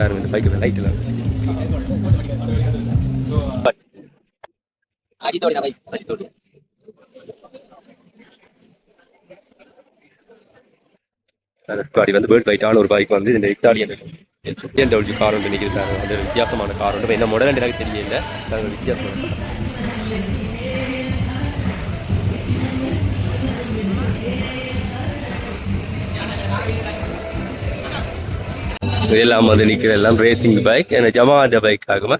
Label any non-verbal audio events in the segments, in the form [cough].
இந்த பைக்கு லைட்டில் அடித்தோடி பைக் காடி வந்து வேர்ல்ட் வைட்டான ஒரு பைக் வந்து இந்த இத்தாலியன் பிஎன்டபிள்யூ கார் ஒன்று நிற்கிறாங்க அது வித்தியாசமான கார் ஒன்று. என்ன மாடல் எனக்கு தெரியல. வித்தியாசமான இதெல்லாம் வந்து நிற்கிற எல்லாம் ரேசிங் பைக் என்ன ஜமாண்ட பைக் ஆகுமா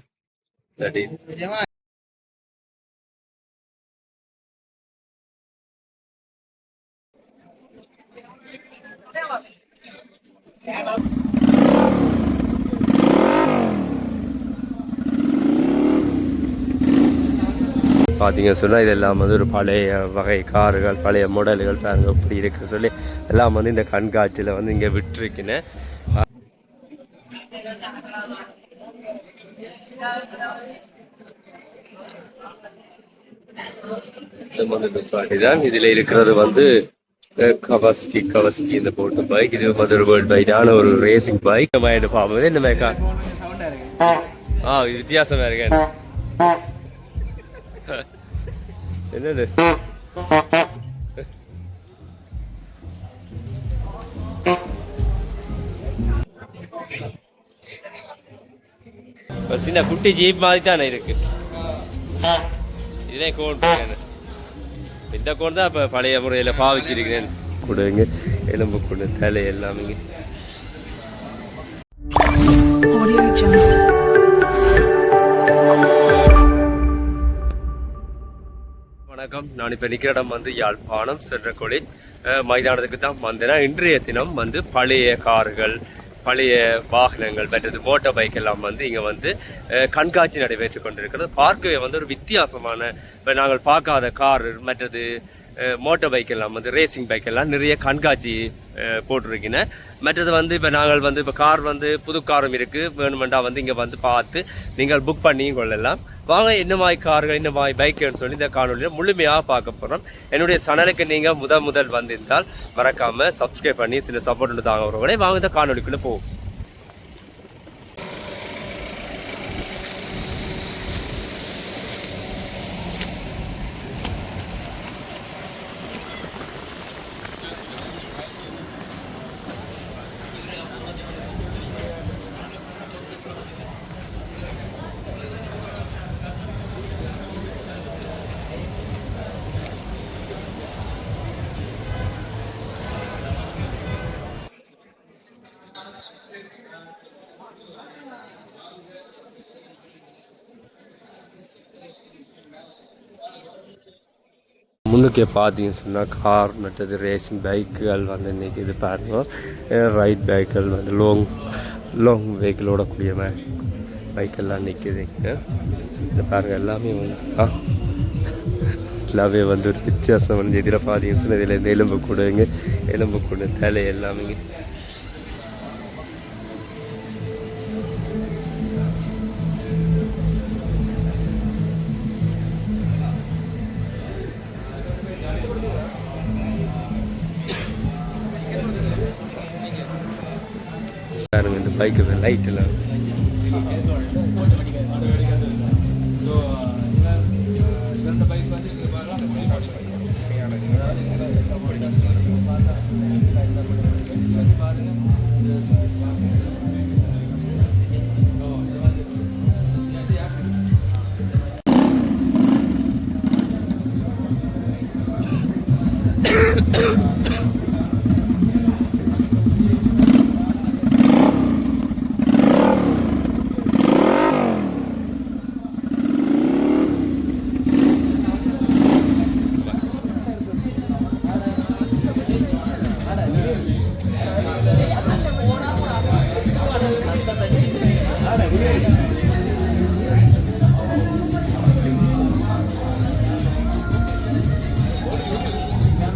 பார்த்தீங்க சொன்னால் இதெல்லாம் வந்து ஒரு பழைய வகை கார்கள் பழைய மாடல்கள் பாருங்கள் இப்படி இருக்குன்னு சொல்லி எல்லாம் வந்து இந்த கண்காட்சியில் வந்து இங்கே விட்டுருக்கினேன் தான் இதில் இருக்கிறது வந்து கவஸ்கி கவஸ்கி இந்த போட்டு பைக் இது வந்து ஒரு வேர்ல்ட் பைக்கான ஒரு ரேசிங் பைக் மைண்ட் பார்ப்பது இந்த மேக்கா ஆ? இது வித்தியாசமா இருக்கேன் என்னது? சின்ன குட்டி ஜீப் மாதிரி தானே இருக்கு. இதே கோன் இந்த கோன் தான் இப்போ பழைய முறையில் பாவிச்சிருக்கிறேன். கொடுங்க. எலும்பு கொண்டு தலை எல்லாமே. வணக்கம். நான் இப்போ நிற்கிற இடம் வந்து யாழ்ப்பாணம் சென்ற காலேஜ் அஹ், மைதானத்துக்கு தான் வந்தேன். இன்றைய தினம் வந்து பழைய கார்கள் பழைய வாகனங்கள் மற்றது மோட்டார் பைக் எல்லாம் வந்து இங்கே வந்து கண்காட்சி நடைபெற்று கொண்டிருக்கிறது. பார்க்கவே வந்து ஒரு வித்தியாசமான இப்போ நாங்கள் பார்க்காத கார் மற்றது மோட்டார் பைக் எல்லாம் வந்து ரேசிங் பைக் எல்லாம் நிறைய கண்காட்சி போட்டிருக்கின மற்றது வந்து இப்போ நாங்கள் வந்து இப்போ கார் வந்து புது காரும் இருக்குது வேணுமெண்டா வந்து இங்கே வந்து பார்த்து நீங்கள் புக் பண்ணியும் கொள்ளலாம். வாங்க என்ன மாதிரி கார்கள் என்ன மாதிரி பைக்குன்னு சொல்லி இந்த காணொலியில் முழுமையாக பார்க்க போகிறோம் என்னுடைய சேனலுக்கு நீங்கள் முதல் முதல் வந்திருந்தால் மறக்காமல் சப்ஸ்கிரைப் பண்ணி சில சப்போர்ட் தாங்க வரவங்களே வாங்க இந்த காணொலிக்குள்ளே போகும் முன்னுக்கே பார்த்தீங்கன்னு சொன்னால் கார் மற்றது ரேசிங் பைக்குகள் வந்து இன்னைக்கு இது ரைட் பைக்குகள் வந்து லாங் லாங் வெஹிக்கிளோட கூடிய பைக்கெல்லாம் நிற்குது இந்த பாருங்கள் எல்லாமே வந்து ஆ எல்லாமே வந்து ஒரு வித்தியாசம் வந்து இதில் பார்த்தீங்கன்னு சொன்னால் இதில் இந்த எலும்பு கூடுங்க எலும்பு கூடு தலை எல்லாமே பாருங்க இந்த பைக்கு லைட் எல்லாம்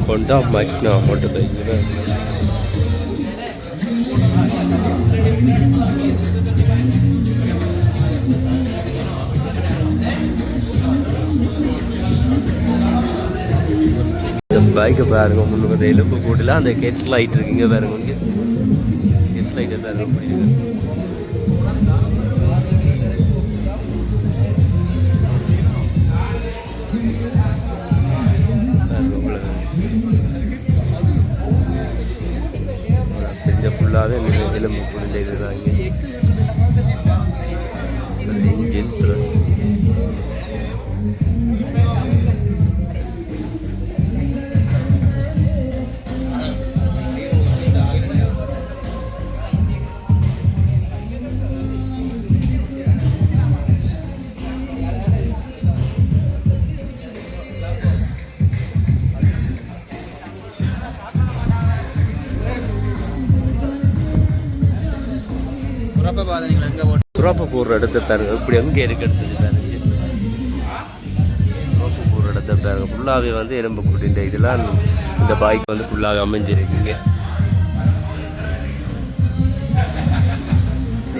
கொண்டா மக்னா மோட்டர் பைக்கு இந்த பைக்கை பாருங்க முன்னுக்கு அந்த எலும்பு கூட்டில் அந்த கெட் லைட் இருக்குங்க பாருங்க கெட் லைட்டை பாருங்க அப்படி അല്ലാതെ നിലവിലും ഇതിന്റെ ഇതായി എഞ്ചിൻ எங்கே போட்டு போடுற இடத்த பாருங்க. இப்படி எங்கே இருக்குன்னு சொல்லி பாருங்க. துறப்பு போடுற இடத்த பாருங்க. ஃபுல்லாகவே வந்து எலும்பு கூட்டின்ற இதெல்லாம் இந்த பாய்க்கு வந்து ஃபுல்லாக அமைஞ்சிருக்குங்க.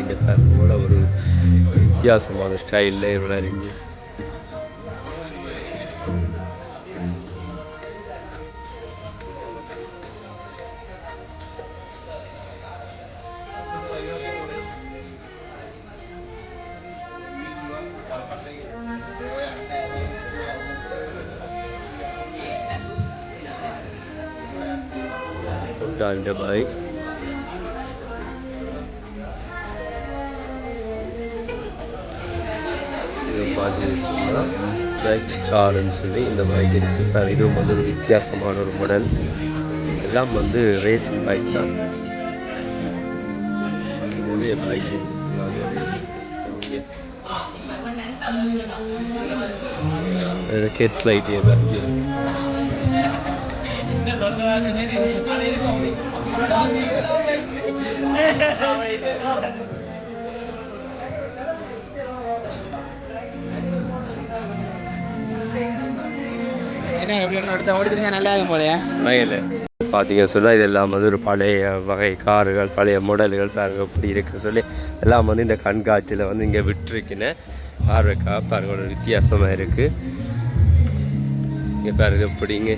இந்த பாருங்க ஒரு வித்தியாசமான ஸ்டைலில் இவ்வளோ இந்த பாய் இது பார்த்தீங்கன்னா ட்ராக் ஸ்டார்னு சொல்லி இந்த பைக் இருக்குது. இதுவும் வந்து ஒரு வித்தியாசமான ஒரு மாடல் எல்லாம் வந்து ரேசிங் பைக் தான். இதுவே பைக் லைட் என்ன பார்த்தீங்க சொன்னால் இதெல்லாம் வந்து ஒரு பழைய வகை கார்கள் பழைய மாடல்கள் பாருங்க இப்படி இருக்கு சொல்லி எல்லாம் வந்து இந்த கண்காட்சியில் வந்து இங்கே விட்டுருக்கின பார்வைக்கா பாருங்க ஒரு வித்தியாசமாக இருக்குது இங்கே பாருங்க இப்படிங்க?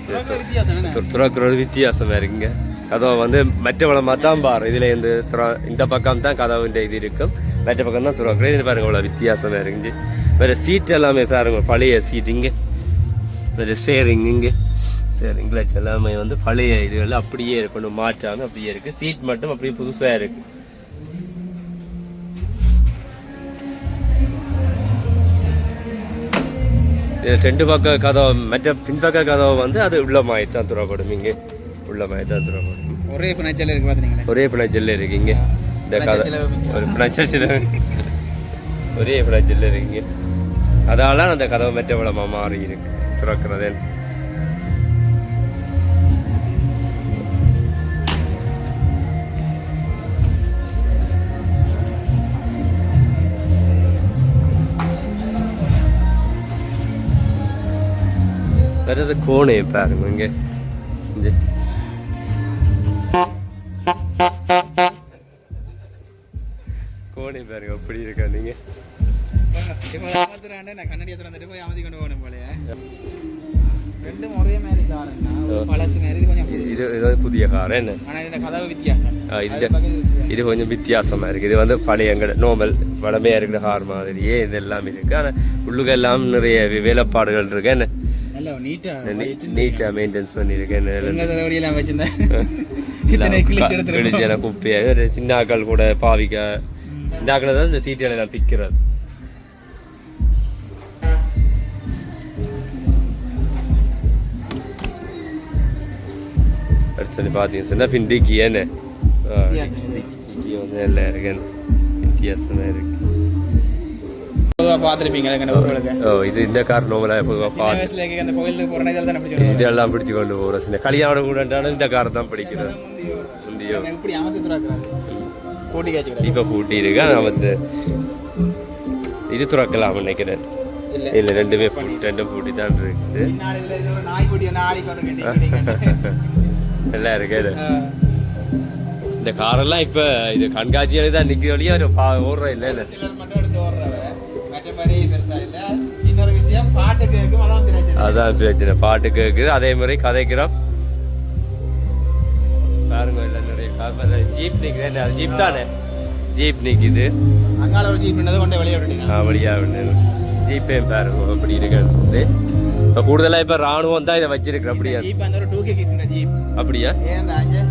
துறக்கிற ஒரு வித்தியாசமாக இருக்குங்க. கதவை வந்து மற்ற வளமாக தான் பாரு. இதில் இந்த துற இந்த பக்கம் தான் கதவுன்ற இது இருக்கும். மற்ற பக்கம் தான் துறக்கிறேன் இது பாருங்க இவ்வளோ வித்தியாசமாக இருந்துச்சு வேறு சீட் எல்லாமே பாருங்க பழைய சீட் இங்கே. வேறு ஷேரிங் இங்கே. ஷேரிங் கிளச் எல்லாமே வந்து பழைய இதுகள் அப்படியே இருக்கணும். மாற்றாமல் அப்படியே இருக்குது சீட் மட்டும் அப்படியே புதுசாக இருக்குது இது ரெண்டு பக்க கதவு மற்ற பின்பக்க கதவு வந்து அது உள்ள மாதிரி தான் துறப்படும் இங்கே. உள்ள துறப்படும் ஒரே பிணைச்சல் இருக்கு பாத்தீங்களா. ஒரே பிணைச்சல் இருக்கு இங்கே. இந்த கதை. ஒரு பிணைச்சல் செலவு. ஒரே பிணைச்சல் இருக்கு அதால அந்த கதவு மெட்ட விளமா மாறி இருக்கு. துறக்கிறதே வேறது கோணே பாருங்க இங்க. பாருங்க அப்படி இருக்கா நீங்க? நான் கண்ணாடி எடுத்து வந்துட்டு போய் ஏமாத்தி கொண்டு போகணும் போலயே ரெண்டும் ஒரே மாதிரி காருன்னா ஒரு பழசு மாதிரி கொஞ்சம். இது இது புதிய கார் என்ன? ஆனா இந்த கதவு வித்தியாசம். ஆ, இந்த அது பக்கத்து வித்தியாசம். இது கொஞ்சம் வித்தியாசமா இருக்கு. இது வந்து பழைய எங்கட நோமல் வளமையா இருக்கிற கார் மாதிரியே இது எல்லாம் இருக்கு. ஆனா உள்ளுக எல்லாம் நிறைய வேலைப்பாடுகள் இருக்கு. என்ன? நல்லா நீட்டா நீட்டா மெயின்டைன்ஸ் பண்ணியிருக்கேன் வச்சிருந்தேன். [laughs] இத்தனை கிழிச்சு எடுத்துருக்கோம் கிழிச்சன குப்பையை? ஒரு சின்னாக்கள் கூட பாவிக்க சின்னாக்கள் தான் இந்த சீட்டுகளை எல்லாம் பிக்கிறது சொல்லி பார்த்தீங்க சொன்னா பின் டிக்கி என்ன? ஆ, வித்தியாசம் இது. டிக்கி வந்து எல்லாம் இருக்கு வித்தியாசமா இருக்கு. ஓ இது இந்த கார் நோமலாக பொதுவாக பார்த்து இதெல்லாம் பிடிச்சு கொண்டு போகிறோம் கல்யாணம் கூட இந்த கார் தான் பிடிக்கிறது. முந்தியோ இப்போ பூட்டி இருக்கு ஆனால் வந்து இது துறக்கலாம் நினைக்கிறேன். இல்ல. ரெண்டுமே ரெண்டும் பூட்டி தான் இருக்குது [laughs] நல்லா இருக்கு. இது. இந்த காரெல்லாம் இப்போ இது கண்காட்சியில தான் நிற்கிற வழியா ஒரு பா ஓடுற இல்லை இல்லை. அதான் பிரச்சனை. பாட்டு கேட்குது. அதே மாதிரி கதைக்கிறோம். பாருங்க இல்லை நிறைய கார். ஜீப் நிற்குது அது ஜீப் தானே? ஜீப் நிற்குது அங்கால ஒரு சீட் பண்ணதை கொண்டு வெளியே விட்டுட்டீங்க. வழியா ஜீப்பையும் பாருங்க அப்படி இருக்குன்னு சொல்லி இப்போ கூடுதலாக இப்போ ராணுவம் தான் இதை வச்சிருக்கு அப்படியா? ஜீப் அந்த ஒரு டூ கே கிஸ் ஜீப் அப்படியா? ஏன் அஞ்சு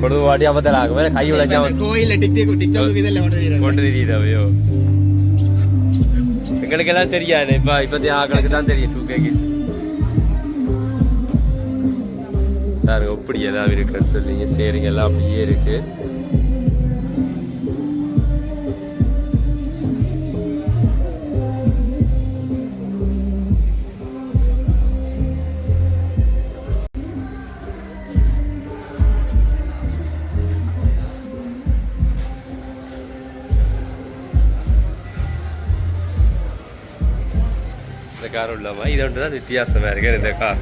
கொடுத்து வாட்டி அமத்தலாகும் கை விளைஞ்சா எங்களுக்கு எங்களுக்கெல்லாம் தெரியாது. இப்போ இப்பத்தி ஆக்களுக்கு தான் தெரியும் டூ கே கிட்ஸ் பாருங்க எப்படி எல்லாம் இருக்குன்னு சொல்லிங்க. சரிங்க எல்லாம் அப்படியே இருக்குது காரும் இல்லாமல் இது ஒன்று தான் வித்தியாசமாக இருக்கு. இந்த கார்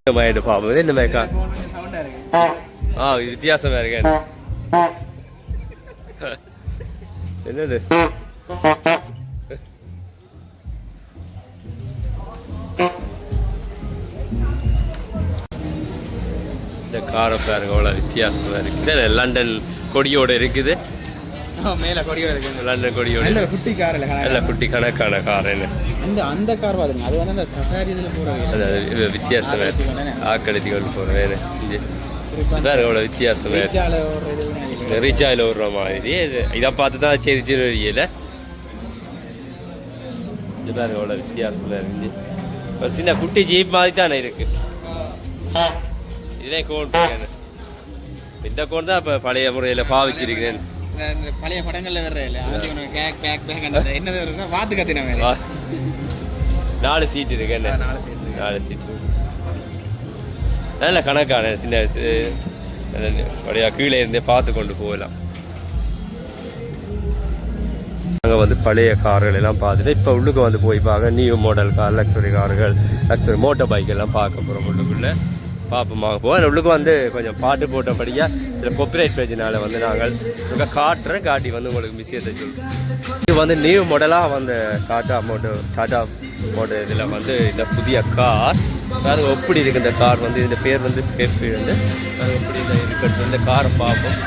இந்த மாதிரி இந்த மாதிரி கார் ஆ இது வித்தியாசமா இருக்கு. என்னது? இந்த காரை பாருங்க அவ்வளோ வித்தியாசமா இருக்கு. லண்டன் கொடியோட இருக்குது. மேல கொடியோட இருக்கு. லண்டன் கொடியோட நல்ல குட்டி கார். இல்ல, நல்ல குட்டி கணக்கான கார் என்ன? அந்த அந்த கார் பாருங்க. அது வந்து அந்த சஃபாரி இதுல போறது அது வித்தியாசமா ஆக்கடத்தி கொண்டு வேறு வித்தியாசமா மாதிரி. ரீச்சாயில் விடுற மாதிரி. இது பார்த்து தான் சரி தெரியல. இது பாருங்க அவ்வளோ வித்தியாசமாக இருக்கு ஒரு சின்ன குட்டி ஜீப் மாதிரி தானே இருக்கு. இதே இருக்கு. இந்த கோன் தான் இப்போ பழைய முறையில் பாவிச்சிருக்கிறேன். பழைய படங்கள்ல வர்ற இல்ல கேக் பேக் பேக் என்னது இருக்குன்னா வாத்து கத்தின. நாலு சீட் இருக்கு என்ன? நாலு இருக்கு. நாலு சீட் நல்ல கணக்கான சின்ன அப்படியா கீழே இருந்தே பார்த்து கொண்டு போகலாம். நாங்கள் வந்து பழைய கார்கள் எல்லாம் பார்த்துட்டு இப்போ உள்ளுக்கு வந்து போய் பார்க்க நியூ மாடல் கார் லக்ஸரி கார்கள் லக்ஸரி மோட்டர் பைக் எல்லாம் பார்க்க போகிறோம் உள்ளுக்குள்ளே. பார்ப்போம் வாங்க போவோம் உள்ளுக்கு வந்து கொஞ்சம் பாட்டு போட்டபடியாக சில கொப்பிரைட் பேஜினால் வந்து நாங்கள் இங்கே காட்டுறேன் காட்டி வந்து உங்களுக்கு விஷயத்தை சொல்கிறோம் இது வந்து நியூ மாடலாக வந்து டாட்டா மோட்டோ டாட்டா மோட்டோ இதில் வந்து இந்த புதிய கார் பாருங்க எப்படி இருக்குது இந்த கார் வந்து இந்த பேர் வந்து பேர் வந்து அது எப்படி இந்த இருக்கிறது இந்த காரை பார்ப்போம்.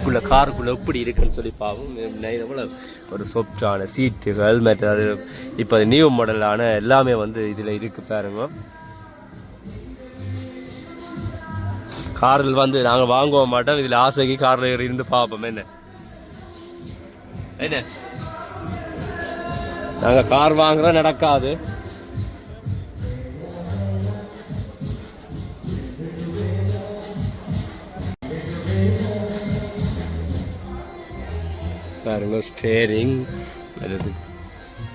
உள்ளுக்குள்ள காருக்குள்ள எப்படி இருக்குன்னு சொல்லி பார்ப்போம் போல ஒரு சொப்டான சீட்டுகள் அது இப்போ நியூ மாடலான எல்லாமே வந்து இதில் இருக்கு பாருங்க. கார்கள் வந்து நாங்கள் வாங்குவ மாட்டோம். இதில் ஆசைக்கு காரில் இருந்து பார்ப்போம் என்ன? என்ன? நாங்கள் கார் வாங்குறோம் நடக்காது. பாருங்க ஸ்டேரிங் அல்லது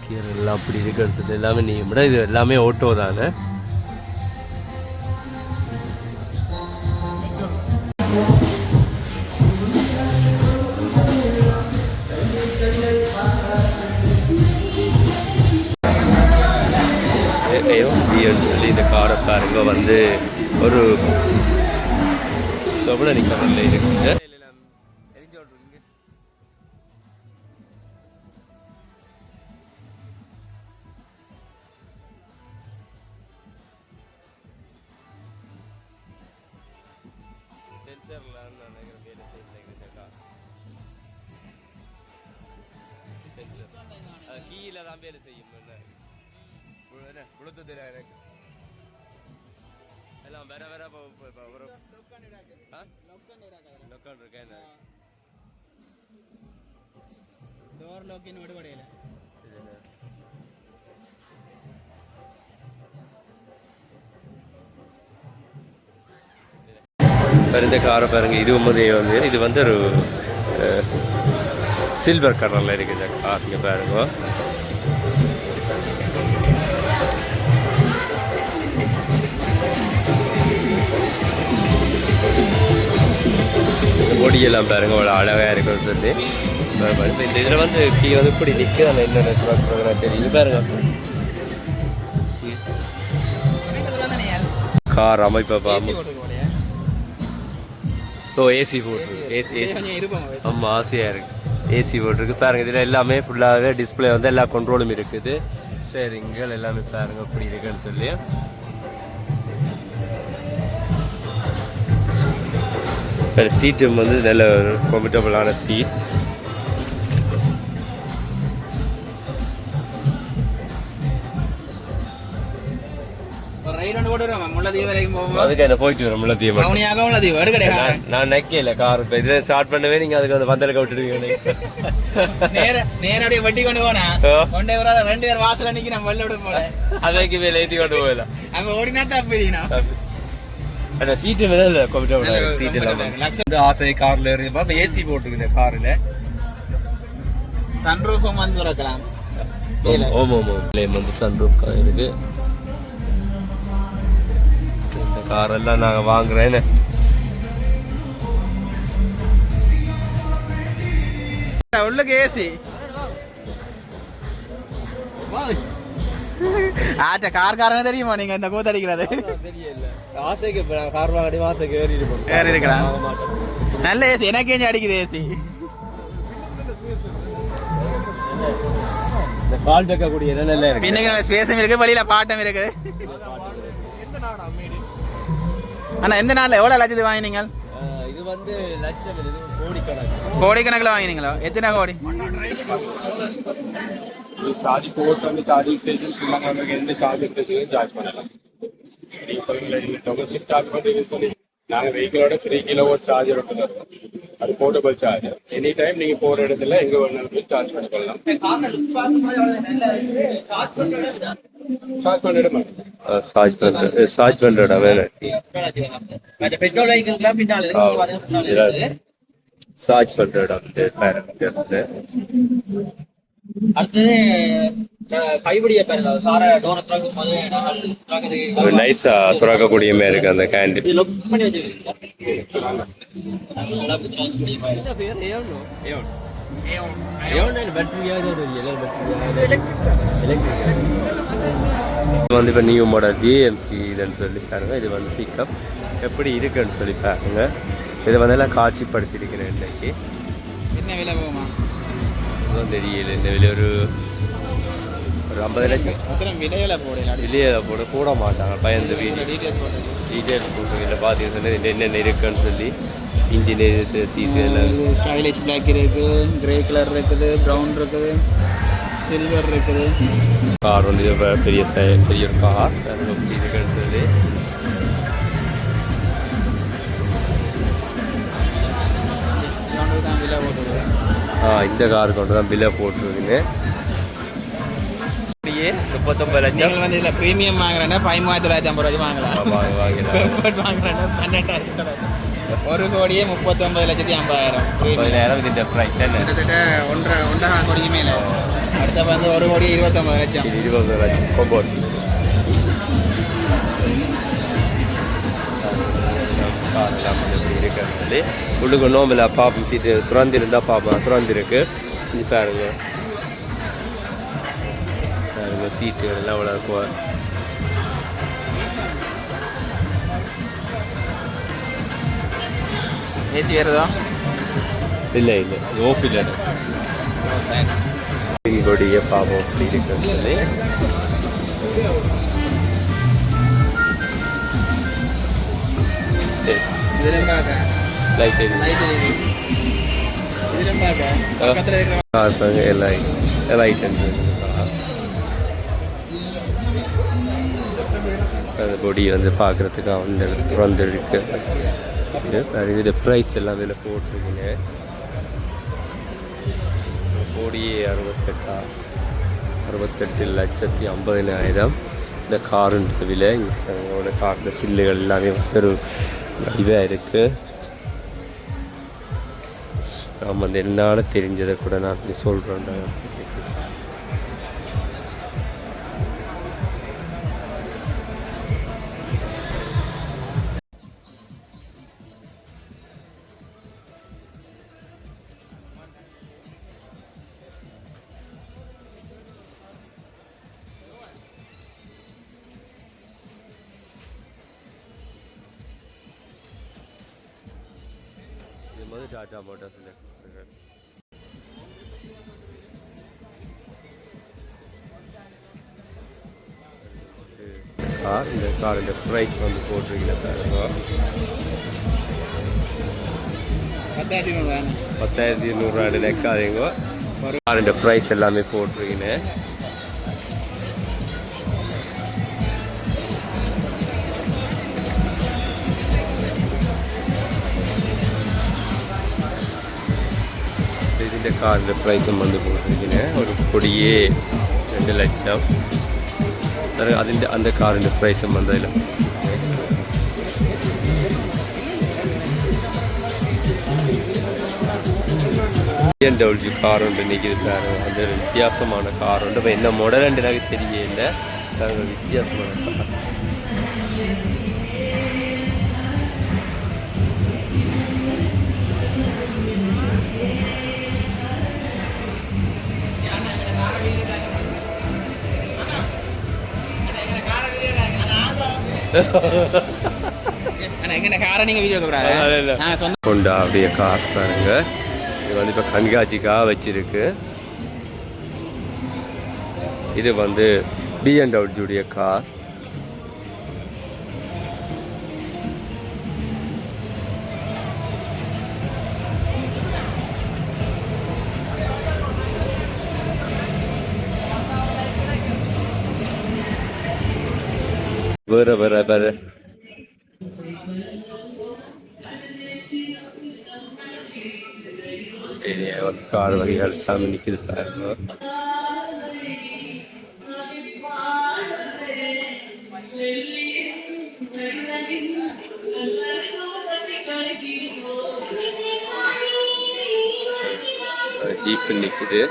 கீரை எல்லாம் அப்படி இருக்குன்னு சொல்லி எல்லாமே நீங்கள் விட இது எல்லாமே ஓட்டோ தானே? ஐயோ சொல்லி இந்த காரை பாருங்க வந்து ஒரு சொபனி கலரில் இருக்குங்க புளுத்தூத்தில் எனக்கு எல்லாம் வேற வேற ஒரு லொக்கான் இருக்கேன் என்ன டோர் லோக்கின் விடுபடையில இது என்ன? பாரு, இந்த காரை பாருங்க இது ஒன்பது வந்து இது வந்து ஒரு சில்வர் கலரில் இருக்குது இந்த கார் இங்கே பாருங்க இந்த பொடியெல்லாம் பாருங்க அவ்வளோ அழகாக இருக்குன்னு சொல்லி. இந்த இதில் வந்து கீழே வந்து இப்படி நிற்க அந்த என்னென்ன ப்ரோக்ராம் தெரியுது பாருங்க. கார் அமைப்பை பாம்பு ஓ ஏசி போட்டிருக்கு. ஏசி ஏசி ஆமாம் ஆசையாக இருக்குது ஏசி போட்டிருக்கு. பாருங்க இதில் எல்லாமே ஃபுல்லாகவே டிஸ்பிளே வந்து எல்லா கண்ட்ரோலும் இருக்குது. சரிங்கள் எல்லாமே பாருங்க இப்படி இருக்குன்னு சொல்லி. மட்டும். மௌனியாக முள்ளதீவு எடு கிடையாது நான் நக்கையில கார் இதில் ஸ்டார்ட் பண்ணவே நீங்கள் அதுக்கு அந்த பந்தலுக்கு விட்டுடுவீங்க நேர நேரடியாக வட்டி கொண்டு போனா. கொண்டே ரெண்டு பேர் வாசல்ல நிக்க நம்ம வெளில விட போல. அதைக்கு மேலே ஏற்றி கொண்டு போயிடலாம் ஓடினா அந்த சீட்டு மேலே இல்லை கம்ஃபர்டபுளாக சீட் வந்து ஆசை கார்ல இருந்து பாப்பா ஏசி போட்டுக்குது கார்ல சன்ரூஃபும் வந்து திறக்கலாம். ஓம் ஓம் ஓம் பிளேம் வந்து சன்ரூப் கார் இருக்கு இந்த கார் எல்லாம் நாங்க வாங்குறேன்னு உள்ளுக்கு ஏசி ஆட்ட கார்காரனே தெரியுமா? நீங்க இந்த கூத்தடிக்கிறது ஆசைக்கு கார் வாங்கடி ஆசைக்கு ஏறி ஏறி இருக்கலாம். நல்ல ஏசி எனக்கே அடிக்குது ஏசி இந்த கால் வைக்கக்கூடிய இடம் நல்லா இருக்கு பின்னுக்கு ஸ்பேஸும் இருக்கு வெளியில பாட்டம் இருக்குது அண்ணா எந்த நாள்ல எவ்வளவு லட்சத்து வாங்கினீங்க? இது வந்து லட்சம் கோடிக்கணக்கில் வாங்கினீங்களா? எத்தனை கோடி? சார்ஜ் போர்ட் வந்து சார்ஜிங் ஸ்டேஷன் சொன்னாங்க நமக்கு எந்த சார்ஜ் ஸ்டேஷன் சார்ஜ் பண்ணலாம் சொல்லுங்க நீங்க டொமஸ்டிக் சார்ஜ் பண்றீங்கன்னு சொல்லி நாங்க வெஹிக்கிளோட த்ரீ கிலோ சார்ஜர் ஒன்று தருவோம் அது போர்ட்டபிள் சார்ஜர் எனி டைம் நீங்க போற இடத்துல எங்க வேணாலும் போய் சார்ஜ் பண்ணிக்கலாம் சார்ஜ் பண்ண இடம் சார்ஜ் பண்ற சார்ஜ் இடம் வேணும் பெட்ரோல் வெஹிக்கிள்லாம் பின்னால சார்ஜ் பண்ற இடம் வந்து இந்த அடுத்தது கைபிடிய பாருங்க சார டோர் திறக்கும் போது ஒரு நைஸா துறக்கக்கூடிய மாதிரி இருக்கு அந்த கேண்டி லாக் பண்ணி வச்சிருக்கீங்க இது வந்து இப்போ நியூ மாடல் ஜிஎம்சி இதுன்னு சொல்லி பாருங்க. இது வந்து பிக்கப் எப்படி இருக்குன்னு சொல்லி பாருங்க. இதை வந்து எல்லாம் காட்சிப்படுத்தியிருக்கிறேன் இன்றைக்கு. என்ன விலை போகுமா? இதுவும் தெரியல. இந்த விலை ஒரு ஒரு ஐம்பது லட்சம். விலையில போடல வெளியே போட கூட மாட்டாங்க பயந்து வீடு டீடைல்ஸ் போட்டு டீட்டெயில்ஸ் போட்டுருக்கீங்க பார்த்தீங்கன்னா என்னென்ன இருக்குன்னு சொல்லி. இன்ஜின் இது சிசி எல்லாம். ஸ்டைலிஷ் பிளாக் இருக்கு கிரே கலர் இருக்குது ப்ரௌன் இருக்குது சில்வர் இருக்குது. கார் வந்து பெரிய பெரிய ஒரு கார் இந்த கார் கொண்டு தான் பில்லை அப்படியே முப்பத்தொம்பது லட்சம். வந்து இதில் ப்ரீமியம் வாங்குறேன்னா பதிமூவாயிரத்தி தொள்ளாயிரத்தி ஐம்பது ரூபாய்க்கு வாங்கலாம். வாங்க வாங்கிடலாம். பெர்ஃபெக்ட் வாங்குறேன்னா பன்னெண்டாயிரத்தி தொள்ளாயிரத்தி ஒரு கோடியே முப்பத்தொம்பது லட்சத்தி ஐம்பதாயிரம். பதினாயிரம் இந்த ப்ரைஸ் என்ன? கிட்டத்தட்ட ஒன்றரை ஒன்றரை கோடிக்கு மேலே. அடுத்த வந்து ஒரு கோடி இருபத்தொம்பது லட்சம். இது இருபது லட்சம். கொஞ்சம் இப்படி இருக்குன்னு சொல்லி உள்ளுக்கு நோம்பில் பாப்போம் சீட்டு திறந்திருந்தா பார்ப்போம் திறந்திருக்கு. இது பாருங்க. பாருங்க சீட்டு எல்லாம் இவ்வளோ இருக்கும் ஏசி வருதோ இல்லை இல்லை ஓஃபில் கொடியே பார்ப்போம் இப்படி இருக்குன்னு சொல்லி சரி லைட் எரியுது லைட் அந்த பொடி வந்து பார்க்குறதுக்கு அந்த இடத்துல திறந்து இருக்கு இது பாருங்க, இது ப்ரைஸ் எல்லாம் இதில் போட்டிருக்குங்க. கோடியே அறுபத்தெட்டா அறுபத்தெட்டு லட்சத்தி ஐம்பதினாயிரம் இந்த காருன்ற விலை. எங்களோட காரில் சில்லுகள் எல்லாமே வந்து ஒரு இதாக இருக்குது நாம் அந்த என்னால் தெரிஞ்சதை கூட நான் சொல்கிறேன் கார் இந்த கார் இந்த ப்ரைஸ் வந்து போட்டிருக்கீங்க பத்தாயிரத்தி நூறுரூவா நினைக்காதீங்க. கார் இந்த ப்ரைஸ் எல்லாமே போட்டிருக்கீங்க இந்த காரில் ப்ரைஸும் வந்து போட்டிருக்கீங்க ஒரு பொடியே ரெண்டு லட்சம். അത് അതിൻ്റെ அந்த കാറിൻ്റെ പ്രൈസും വന്നതിലും பிஎன்டபிள்யூ கார் ஒன்று நிற்கிது பாருங்க அந்த ஒரு வித்தியாசமான கார் உண்டு இப்போ என்ன மாடல் எனக்கு தெரியல பாருங்க, ஒரு வித்தியாசமான கார் கொண்டா அப்படியே கார் பாருங்க. இது வந்து இப்போ கண்காட்சிக்காக வச்சிருக்கு. இது வந்து பிஎன்டபிள்யூடைய கார் வேற பெரிய ஒரு கார் வகைகள் எல்லாமே நிற்கிது பாருங்க ஜீப் நிற்குது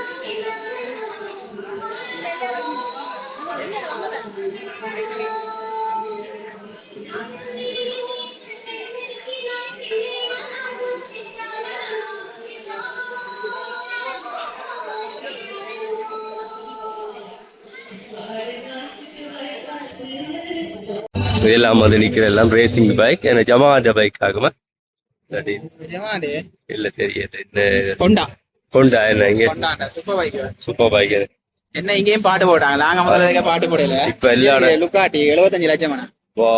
இதெல்லாம் வந்து நிற்கிற எல்லாம் ரேசிங் பைக் என்ன ஜமாண்ட பைக் ஆகுமா இல்ல தெரியல என்ன கொண்டா கொண்டா என்ன இங்க சூப்பர் பைக் என்ன இங்கேயும் பாட்டு போட்டாங்க நாங்க முதல்ல பாட்டு போடல இப்ப எல்லா இடம் லுக்காட்டி எழுபத்தஞ்சு லட்சம் வா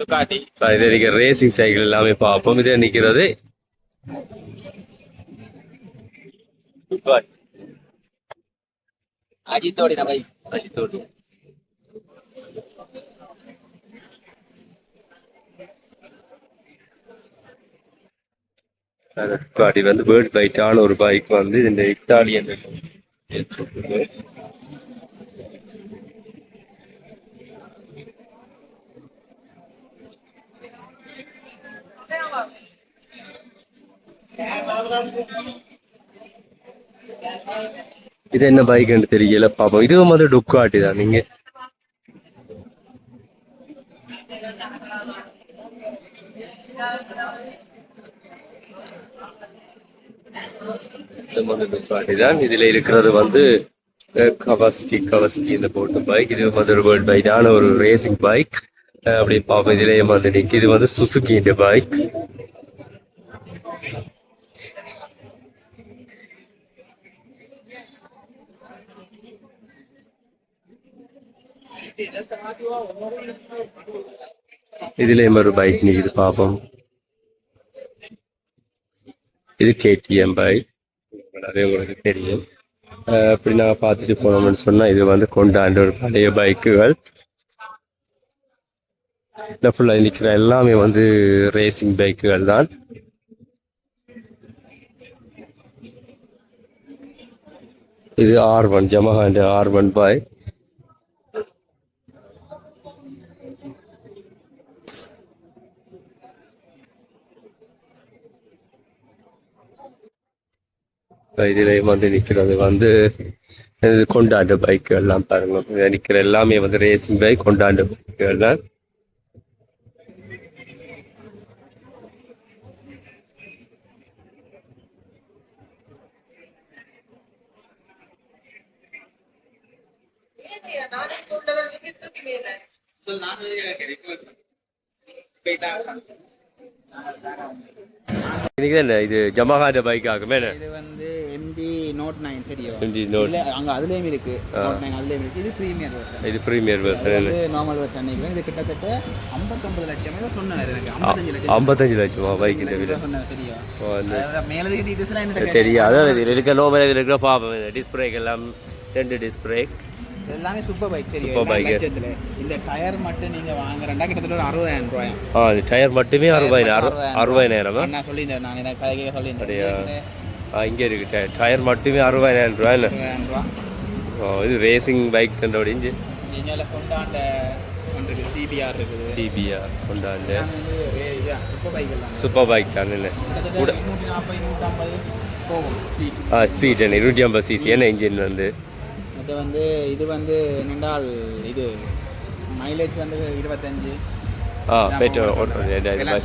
லுக்காட்டி இது நிற்கிற ரேசிங் சைக்கிள் எல்லாமே பார்ப்போம் இதே நிற்கிறது அஜித்தோட பைக் அது வந்து பேர்ட் பைட்டான ஒரு பைக் வந்து இந்த இத்தாலியன் இது என்ன பைக்னு தெரியல பாப்போம். இது மாதிரி டுக்காட்டி தான். நீங்க தான் இதுல இருக்கிறது வந்து கவஸ்டி கவஸ்டி இந்த போட்டு பைக் இது வந்து ஒரு வேர்ல்ட் பைக்கான ஒரு ரேசிங் பைக் அப்படி பார்ப்போம் இதுலயே வந்து நிக்கு. இது வந்து சுசுகி இந்த பைக் இதுலயும் ஒரு பைக் நிக்குது. பாப்போம். இது கேடிஎம் பைக் நிறைய உங்களுக்கு தெரியும். அப்படி நாங்கள் பார்த்துட்டு போனோம்னு சொன்னால் இது வந்து கொண்டாண்ட ஒரு பழைய பைக்குகள் இல்லை ஃபுல்லாக நிற்கிற எல்லாமே வந்து ரேசிங் பைக்குகள் தான். இது ஆர் ஒன் ஜமஹாண்ட் ஆர் ஒன் பாய் இதில் வந்து நிற்கிறது வந்து இது கொண்டாட்ட பைக்கு எல்லாம் பாருங்க நிற்கிற எல்லாமே வந்து ரேசிங் பைக் கொண்டாண்டு பைக்குகள் தான். இன்னைக்கு இது ஜமஹாண்ட பைக் ஆகுமே என்ன? இது வந்து நோட் நைன் சரியோ. இல்ல அங்க அதுலயும் இருக்கு. நோட் நைன் அதுலயும் இருக்கு. இது பிரீமியர் வெர்ஷன் இது ப்ரீமியர் இது வெர்ஷன் வந்து நார்மல் வெர்ஷன் இது கிட்டத்தட்ட 59 லட்சம். ஏதோ சொன்னாரு எனக்கு. 55 லட்சம். ஐம்பத்தஞ்சு லட்சமா. பைக் இந்த சொன்னாரு சரியா? வந்து மேலதுக்கு டீடைல்ஸ்லாம் என்ன தெரியாது. இதில் இருக்க இதில் இருக்கிற பார்ப்போம் டிஸ்பிரேக் எல்லாம் ரெண்டு டிஸ்பிரேக் எல்லாமே சூப்பர் பைக் சரி bike. லட்சத்துல. இந்த டயர் மட்டும் நீங்க வாங்குறேன்டா கிட்டத்தட்ட ஒரு அறுபதாயிரம் ரூபாய்? ஆ டயர் மட்டுமே அறுபதாயிரம் அறு அறுபதாயிரமா நான் சொல்லியிருந்தேன் நான் எனக்கு கதை கேட்க அப்படியா? சொல்லியிருந்தேன் இங்கே இருக்கு. டயர் மட்டுமே அறுபதாயிரம் ரூபா. ஓ இது ரேசிங் பைக் கொண்டாண்ட ஒன்று சிபிஆர் சிபிஆர் இதுதான் சூப்பர் பைக் எல்லாம். சூப்பர் பைக் தான் ஆ ஸ்பீட் என்ன? இருநூற்றி ஐம்பது சிசி என்ன இன்ஜின் வந்து? அது வந்து இது வந்து என்னென்றால் இது மைலேஜ் வந்து இருபத்தஞ்சு. ஆ petrol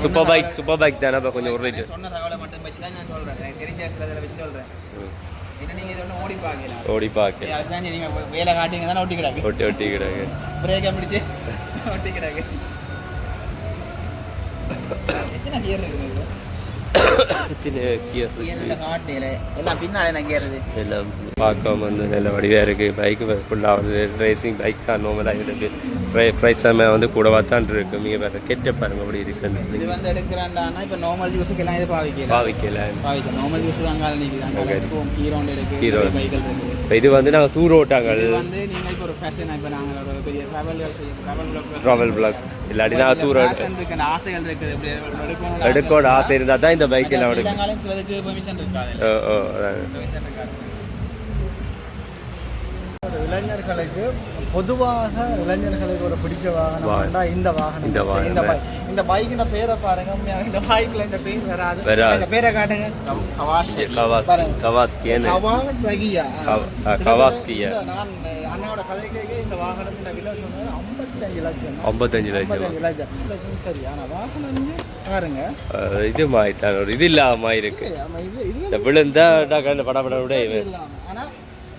super bike super bike தானே கொஞ்சம் ஒரு லிட்டர் தான் நான் சொல்கிறேன் எனக்கு தெரிஞ்ச சில இதில் வச்சு சொல்கிறேன் என்ன நீங்கள் இது ஒன்று ஓடி பார்க்கலாம் ஓடி பார்க்க அதுதான் நீங்கள் வேலை காட்டிங்க தானே ஒட்டி கிடாக்கு. ஒட்டி ஒட்டி கிடக்கு. பிரேக்கை பிடிச்சி ஒட்டி கிடாக்கு. எத்தனை கியர் இருக்குது எல்லாம் பார்க்க வந்து நல்ல வடிவாக இருக்குது பைக்கு ஃபுல்லாக வந்து ரேசிங் பைக் தான் நோமலாக இருக்குது ப்ரைஸ் வந்து கூடவா தான் இருக்குது நீங்கள் வேறு கெட்ட பாருங்க அப்படி இருக்குன்னு சொல்லி இது வந்து எடுக்கிறாண்டானா இப்போ நார்மல் எல்லாம் இது பாவிக்கல. நார்மல். பைக்கில் இருக்குது இது வந்து நாங்கள் தூர் வந்து நீங்கள் ஒரு ஃபேஷன் இப்போ நாங்கள் ஒரு பெரிய ட்ராவல் ட்ராவல் ட்ராவல் பிளாக் இல்லாட்டி நான் இருக்கு ஆசைகள் இருக்குது. இப்படி எடுக்கணும் ஆசை இருந்தால் தான் இந்த பைக் எல்லாம் எடுக்கும் ஸ்ரீலங்காலையும் சிலதுக்கு பெர்மிஷன் இருக்காது. ஓ ஓ. பெர்மிஷன் இருக்காது. இளைஞர்களுக்கு பொதுவாக இளைஞர்களுக்கு ஒரு பிடிச்ச வாகனம் இந்த வாகனம். இந்த வாகனம். இந்த பைக் இந்த பைக்கின பேரை பாருங்க. இந்த பைக்ல இந்த பேர் வராது. வராது. இந்த பேரை காட்டுங்க. கவாஷ் கவாஸ்கி. கவாசகியா கவாஸ்கியா. நான் அண்ணாவோட கதை கேட்க இந்த வாகனத்தின் விலை சொன்னது ஐம்பத்தஞ்சு லட்சம். ஐம்பத்தஞ்சு லட்சம். லட்சம். சரி ஆனா வாகனம் பாருங்க. இது மாயிட்டான் ஒரு இது இல்லாம இருக்கு. விழுந்தா டக்குன்னு படபட விட ஆனா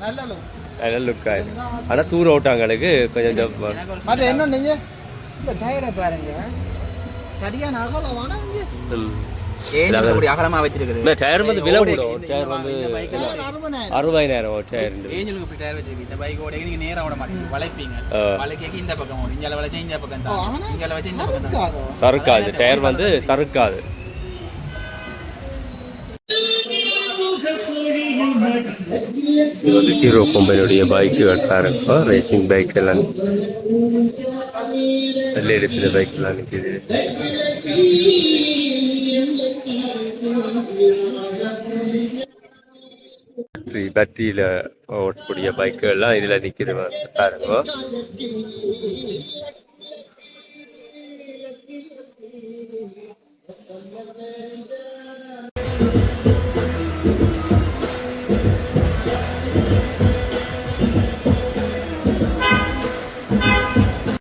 நல்ல. நல்ல லுக் ஆயிடும் ஆனால் தூர் ஓட்டாங்களுக்கு கொஞ்சம் இந்த ம- மற்ற என்ன நீங்க? இந்த டயரை பாருங்க. சரியான அகலம் ஆனா இங்க. ம். ஏன் இப்படி அகலமாக வச்சிருக்குது? இந்த டயர் வந்து விலை இந்த- டயர் வந்து அறுபதாயிரம். டயர் ஏஞ்சலுக்கு டயர் வச்சிருக்கு. இந்த பைக் ஓட நீங்க நேரா ஓட மாட்டீங்க? வளைப்பீங்க. ஆ. வளைக்க இந்த பக்கம் ஓடும். இங்கால வளைச்சா இந்த பக்கம் தான் இந்த பக்கம் தான்? சறுக்காது. டயர் வந்து சறுக்காது. இது ஹீரோ கம்பெனியுடைய பைக்குகள் பாருங்க ரேசிங் பைக் எல்லாம் லேடிஸ் பைக் எல்லாம் நிற்கிது பேட்டரியில் ஓட்டக்கூடிய பைக்குகள் எல்லாம் இதில் நிற்கிற பாருங்க